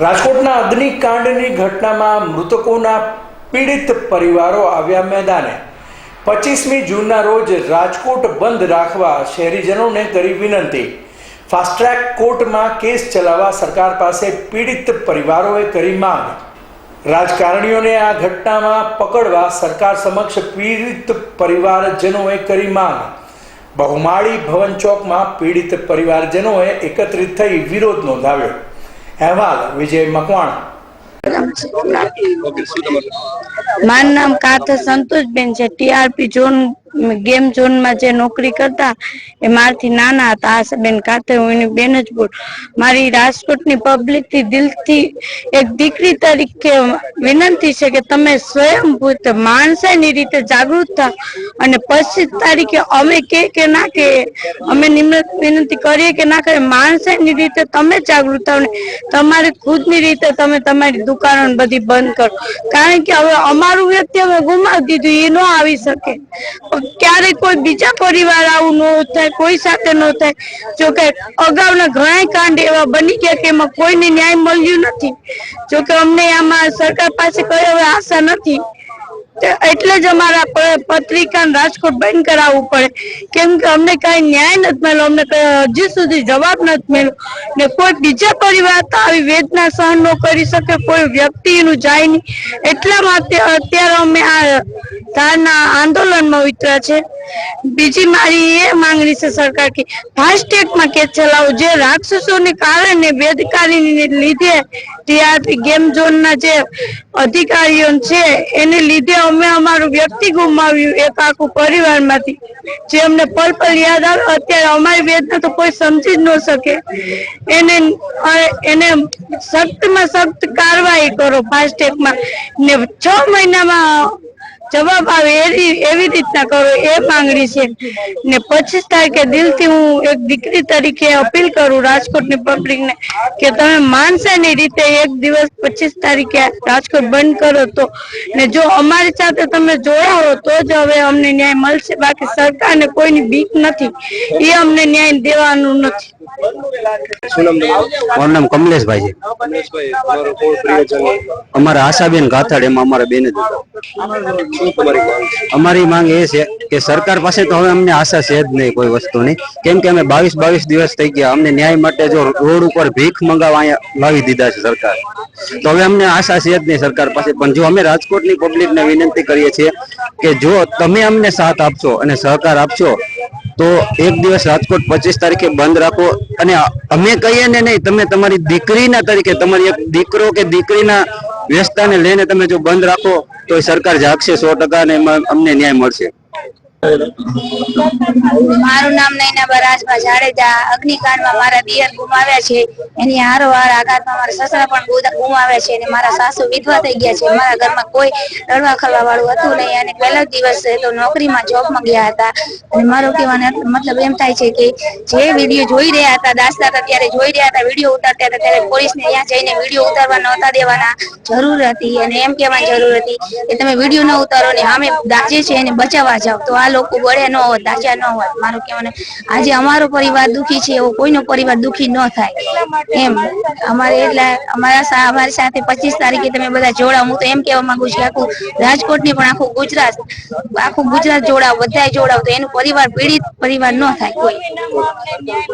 રાજકોટના અગ્નિકાંડની ઘટનામાં મૃતકોના પીડિત પરિવારો આવ્યા મેદાને. પચીસમી જૂનના રોજ રાજકોટ બંધ રાખવા શહેરીજનોને કરી વિનંતી. ફાસ્ટ ટ્રેક કોર્ટમાં કેસ ચલાવવા સરકાર પાસે પીડિત પરિવારોએ કરી માંગ. રાજકારણીઓને આ ઘટનામાં પકડવા સરકાર સમક્ષ પીડિત પરિવારજનોએ કરી માંગ. બહુમાળી ભવન ચોકમાં પીડિત પરિવારજનોએ એકત્રિત થઈ વિરોધ નોંધાવ્યો. અહેવાલ વિજય મકવાણા. મારું નામ કાથે સંતોષબેન છે. ટીઆરપી ઝોન ગેમ ઝોનમાં જે નોકરી કરતા, એ મારથી નાના હતા. આશાબેન કાથે હું એની બેન જ બોલ. મારી રાજકોટની પબ્લિકથી દિલથી એક દીકરી તરીકે વિનંતી છે કે તમે સ્વયંભૂત માણસાઈની રીતે જાગૃત થાવ અને પચીસ તારીખે અમે કે કે ના કે, અમે નિમ્રત વિનંતી કરીએ કે ના કરીએ માણસાઈની રીતે તમે જાગૃત થાવ ને તમારી ખુદની રીતે તમે તમારી દુકાનો બધી બંધ કરો. કારણ કે હવે અમારું વ્યક્તિ અમે ગુમાવી દીધું, એ ન આવી શકે. ક્યારેક કોઈ બીજા પરિવાર આવું ન થાય, કોઈ સાથે ન થાય. જોકે અગાઉના ઘણા કાંડ એવા બની ગયા કે એમાં કોઈને ન્યાય મળ્યું નથી. જોકે અમને આમાં સરકાર પાસે કઈ હવે આશા નથી. એટલે જ અમારા પત્રિકા રાજકોટ બંધ કરાવવું પડે. કેમ કે અમને કઈ ન્યાય નથી મળ્યો, અમને હજુ સુધી જવાબ નથી મળ્યો. ને કોઈ બીજા પરિવાર તો આવી વેદના સહન ન કરી શકે, કોઈ વ્યક્તિ એનું જાય નહીં. એટલા માટે અત્યારે અમે આ ધારના આંદોલનમાં ઉતર્યા છે. બીજી મારી એ માંગણી છે સરકાર કે ફાસ્ટેગમાં કેસ ચલાવો. જે રાક્ષસોને કારણે બેદકારીને લીધે ટીઆરપી ગેમ ઝોનના જે અધિકારીઓ છે, એને લીધે અમે અમારું વ્યક્તિ ગુમાવ્યું એક આખું પરિવારમાંથી. જે અમને પલ પલ યાદ આવે, અત્યારે અમારી વેદના તો કોઈ સમજી જ ન શકે. એને એને સખ્તમાં સખ્ત કાર્યવાહી કરો ફાસ્ટેગમાં ને છ મહિનામાં જવાબ આવે એવી એવી રીતના કરો એ માંગણી છે. ને પચીસ તારીખે દિલથી હું એક દીકરી તરીકે અપીલ કરું રાજકોટની પબ્લિકને કે તમે માનસાની રીતે એક દિવસ પચીસ તારીખે રાજકોટ બંધ કરો તો. ને જો અમારી સાથે તમે જોડાવો તો જ હવે અમને ન્યાય મળશે. બાકી સરકારને કોઈની બીક નથી. એ અમને ન્યાય દેવાનું નથી. મારું નામ કમલેશભાઈ છે. અમારા આશાબેન ગાથડ એમાં અમારા બેન જ અમારી માંગ એ છે કે સરકાર પાસે તો હવે અમને આશા છે જ નહીં કોઈ વસ્તુની. કેમ કે અમે બાવીસ બાવીસ દિવસ થઈ ગયા. અમને ન્યાય માટે જો રોડ ઉપર ભીખ મંગાવવા અહીંયા લાવી દીધા છે સરકાર. તો હવે અમને આશા છે જ નહીં સરકાર પાસે. પણ જો અમે રાજકોટની પબ્લિકને વિનંતી કરીએ છીએ કે જો તમે અમને સાથ આપશો અને સહકાર આપશો, તો એક દિવસ રાજકોટ પચીસ તારીખે બંધ રાખો. અને અમે કહીએ ને નહીં, તમે તમારી દીકરીના તરીકે, તમારી એક દીકરો કે દીકરીના વ્યસ્તતાને લઈને તમે જો બંધ રાખો તો સરકાર જાગશે સો ટકા અને એમાં અમને ન્યાય મળશે. મારું નામ નૈના રાજભા જાડેજા, અગ્નિકાંડમાં મારા દિયર ગુમાવ્યા છે. એની હારોહાર આઘાતમાં મારા સસરા પણ ગુમાવ્યા છે અને મારા સાસુ વિધવા થઈ ગયા છે. મારા ઘરમાં કોઈ રડવા ખરવા વાળું હતું નહીં અને પહેલો દિવસ તો નોકરીમાં જોબમાં ગયા હતા. અને મારો કહેવાનો મતલબ એમ થાય છે કે જે વીડિયો જોઈ રહ્યા હતા દાસતા હતા ત્યારે જોઈ રહ્યા હતા વીડિયો ઉતારતા હતા, ત્યારે પોલીસને ત્યાં જઈને વીડિયો ઉતારવા નહોતા દેવાના. જરૂર હતી અને એમ કહેવાની જરૂર હતી કે તમે વીડિયો ન ઉતારો ને અમે દાજે છે એને બચાવવા જાઓ. તો આ લોકો બળે ન હોત દાજ્યા ન હોત મારું કહેવાનું, આજે અમારો પરિવાર દુખી છે, એવો કોઈનો પરિવાર દુખી ન થાય. એમ. અમારે એટલે, અમારા અમારી સાથે પચીસ તારીખે તમે બધા જોડાવ હું તો એમ કહેવા માંગુ છું આખું રાજકોટની પણ આખું ગુજરાત આખું ગુજરાત જોડાવ બધા જોડાવ તો એનું પરિવાર પીડિત પરિવાર ન થાય કોઈ.